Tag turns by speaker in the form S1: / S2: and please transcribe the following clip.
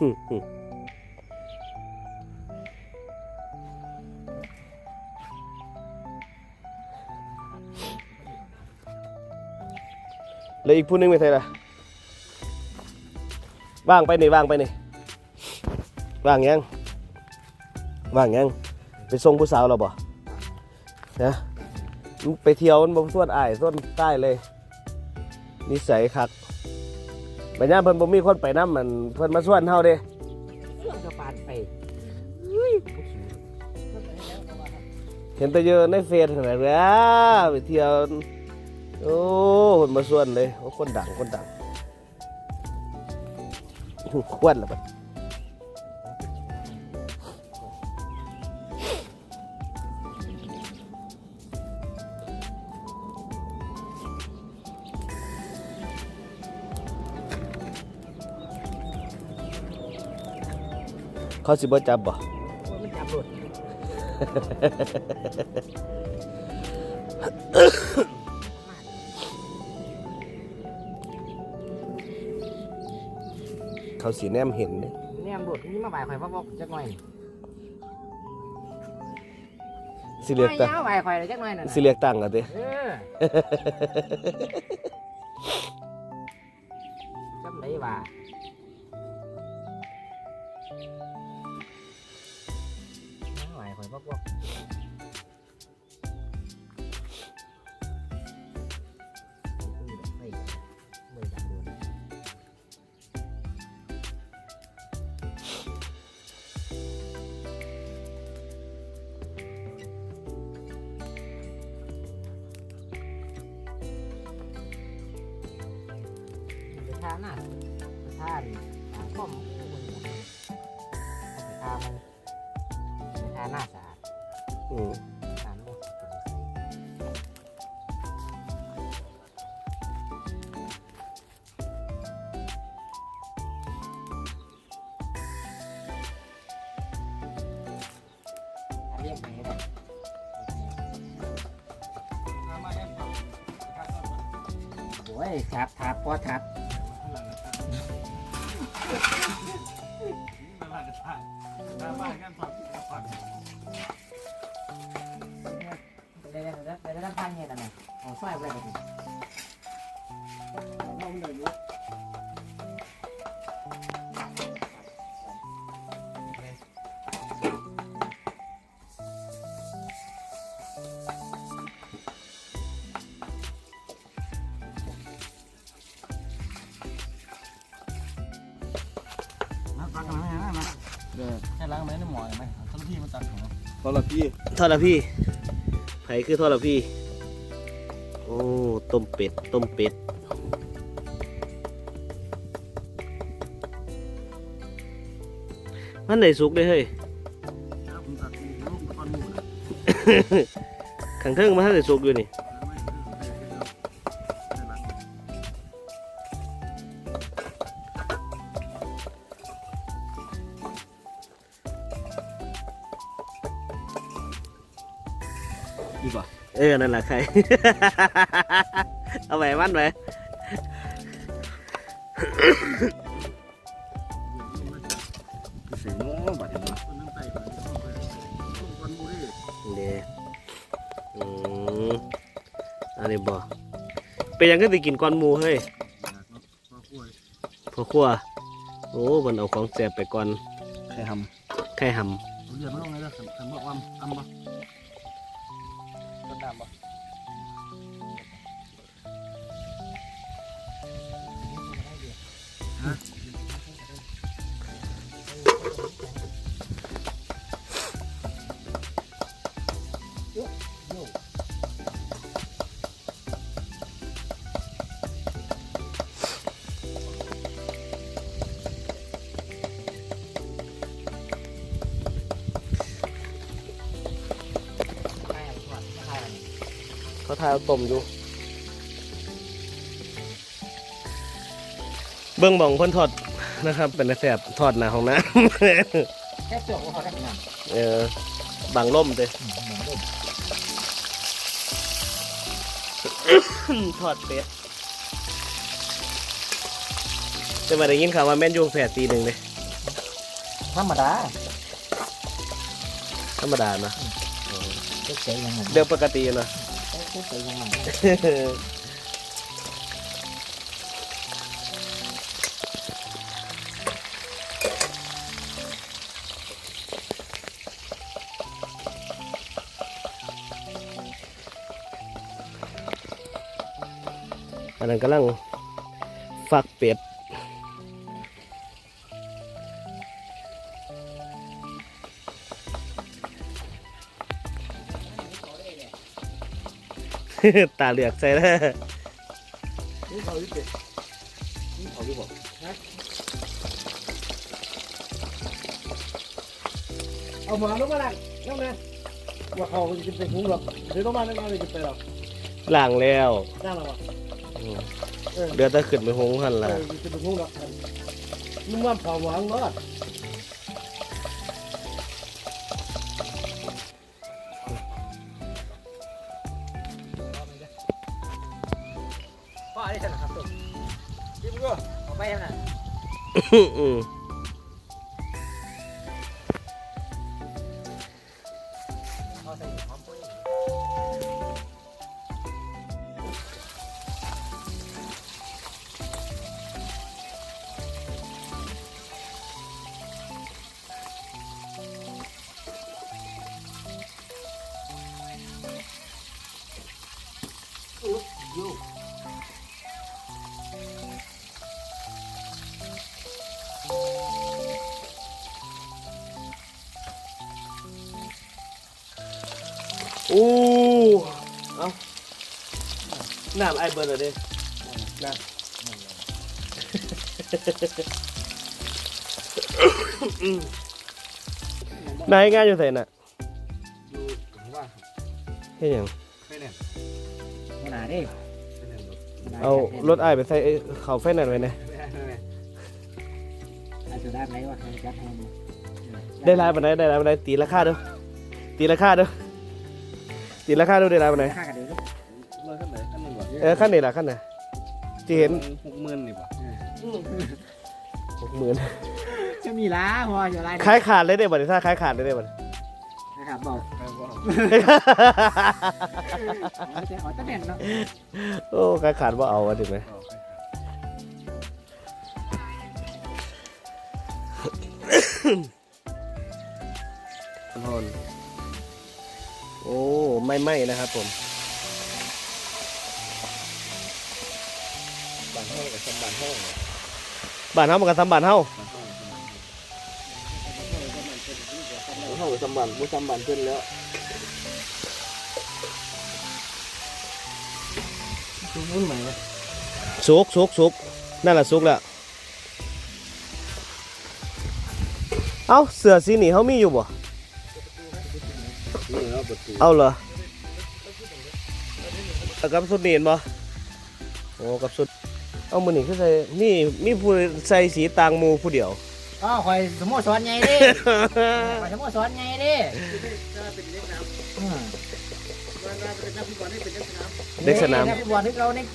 S1: หึหึแล้วอีกผู้หนึงไปไทยล่ะว่างไปนี่ว่างไปนี่ว่างยังว่างยังไปส่งผู้สาวเราบ่นะไปเที่ยวมันบ่ส่วนอายส่วนใต้เลย นิสัยคัก บัดยามเพิ่นบ่มีคนไปนํมันเพิ่นมาส่วนเฮาเด้
S2: เรื่องกระปานไป
S1: เห็นแต่เยอะในเฟซนั่นแหละเด้อไปเที่ยวโอ้คนมาส่วนเลยโอ้คนดังคนดังควรละบัด เขาสิบ่จับบ่
S2: ว่ามันจับหลุด
S1: เขาสีแนมเห็นเด้
S2: เนี่ยหลุดนี่มาบ่ายข่อยว่าบอกจักหน่อย
S1: สิเรียกตั้ง
S2: ไม่ยาวบ่ายข่อยเลยจักหน่อยนั่น
S1: สิเรียกตั้งอะเด้
S2: เออจำได้ว่าบ่าย ข่อยว่าบอกไม่จับหลุดไปทานน่ะทานข้อม อ้ยทับทับพอทับได้ได้ได้ได้ได้พันเงี้ยแต่ไหนเอาสร้อยไปเลยมา
S3: แค่ล้างไหมในหมอไหมเจ้าหน้าที่มาตัดหัว
S1: ทอดละพี่ทอดละพี่ไผคือทอดละพี่ โอ้ ต้มเป็ด ต้มเป็ด มันไหนสุกเลยเฮ้ย
S3: ผมตัดลูกตอนหมู
S1: ขังเทิงมันท่านไหนสุกอยู่นี่
S3: ดีกว่า
S1: เออ นั่นแหละใคร เอาไว้มันไว้
S3: เสียงโม้บัดเนี้คนนึงใส่ไปคนมูดิ
S1: เด้อืมอันนี้บ่เป็นหยังก็ติกินก้อนหมูเฮ้ย
S3: พอคุย
S1: พอครัวโอ้มันเอาของแสบไปก่อน
S3: ใครท
S1: ไข่หำ
S3: เรียนไม่ลงเลยนะขันบอกว่าอ้ำปะ ต้นดำปะ
S1: เขาทายเอาต้มอยู่ เบื้องบ่องเพ่นทอดนะครับ เป็นแสบทอดหน้าของน้
S2: แค่เสือกว่าเขาได้งานำ
S1: เออบังล่มเลย
S2: เหมือนเดิม
S1: ทอดเป็ดจะมาได้ยินข่าวว่าแม่นอยูแฝดตีหนึ่งเลย
S2: ธรรมดา
S1: ธรรมดานะ
S2: เจ๊เจ๊ยังไง
S1: เรื่องปกตินะ
S2: เจ๊เจ๊ยังไง
S1: อัน นั้นกำลังฟัก ตาเหลือกใส่แล้ว
S3: นี่เขาที่เป็ดนี่เขาที่บอก
S4: เอาหมาลงมาหลังนั่งนะว่าเขาจะไปหุงหรอกเดี๋ยวต้องมาแล้วมาเลยจะไปหรอก
S1: ล้างแล้ว
S4: นั่งหรอก
S1: อืม
S4: เออ
S1: เดือดแตะขึ้นไปหงหัน
S4: เอ
S1: ละ
S4: อจะไปหุงหรอกมึงว่าเผาหวังรอด
S2: พ่อได้ อื
S1: ม อู้เอาน้ำไอเบิร์ดเลยดิน้ำนายงานอยู่ใส่น่ะ
S3: อยู่ผมว่า
S1: เฮ็ดหยัง
S3: ไม่แน่น
S2: ขนาดนี้
S3: ไม่แน่นหรอก
S1: เอารถไอายไปใส่ไอ้เขาไฟนั่นไว้นะ
S3: ไม่แน่นไม่แน่น
S2: อาจจะได้ไหมว่าให้จัดให้มัน
S1: ได้รายบันไดได้รายบันไดตีราคาเด้อตีราคาเด้อ ตีราคาเด้อได้รายบันได
S2: ค่ากันเดี๋ยว
S3: ร้อยขั้นไหนขั้นหนึ่งก่อน
S1: เออขั้นนี้ล่ะขั้นไหนที่เห็น
S3: หกหมื่นนี่ป่ะ
S1: หกหมื่น
S2: จะมีล้าพออยู่ไร
S1: ขายขาดเลยได้บ่เนี่ยถ้าขายขาดเลยได้บ่เนี่ย
S2: นะครับบอก
S3: แปลว่า
S2: เอาจะเอาจะแน่นเนาะ
S1: โอ้ขายขาดว่าเอาวะถึงไหม
S3: เอาไป
S1: ทน โอ้ไม่ไหม้นะครับผม
S3: บ้านห้องกับสมบ้านห้องเนี่ย
S1: บ้านเฮามันก็ทำบ้านเฮา
S3: บ้านห้องกับสมบ้านห้องกับสมบ้านบ่สมบ้านเพิ่นแล้ว
S2: ดูมุ่นใหม่เลย
S1: สุกสุกสุกนั่นแหละสุกแล้วเอ้าเสือสีนี่เขามีอยู่บ่
S3: นี่แล้วประตู
S1: เอาเหรอเอากับสุดนี่เห็นบ่โอ้กับสุด เอามือนี่คือใส่นี่มีผู้ใส่สีต่างหมูผู้เดียว
S2: อ๋อคอยสมมติสอนไงดิคอยสมมติสอนไงดิอืม
S1: เด็กสนาม
S2: นักฟุตบอลที่เราเนี่ย